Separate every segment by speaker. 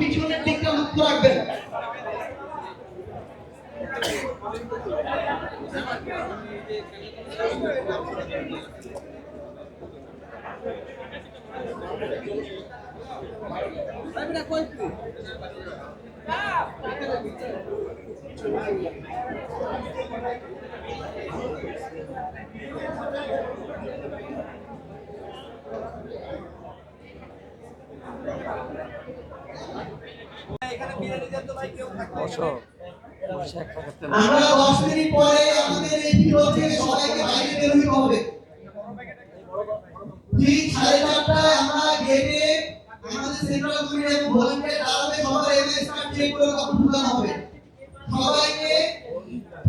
Speaker 1: পিছনের দিকটা লক্ষ্য রাখবেন আমরা দশ মিনিট পরে আমাদের এই ভিডিও সবাইকে বাইরে সাড়ে চারটায় আমরা গেটে আমাদের সেন্ট্রাল কমিটি এবং ভলেন্টিয়ার দাঁড়াবে সবার এমএস কার্ড চেক করে ঢুকানো হবে। সবাইকে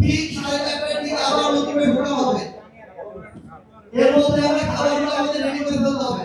Speaker 1: ঠিক সাড়ে চারটার দিকে আবার নতুন করে হবে। এর মধ্যে আমরা আমাদের রেডি করে ফেলতে হবে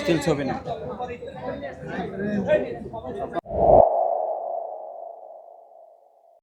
Speaker 2: স্টিল ছবি না।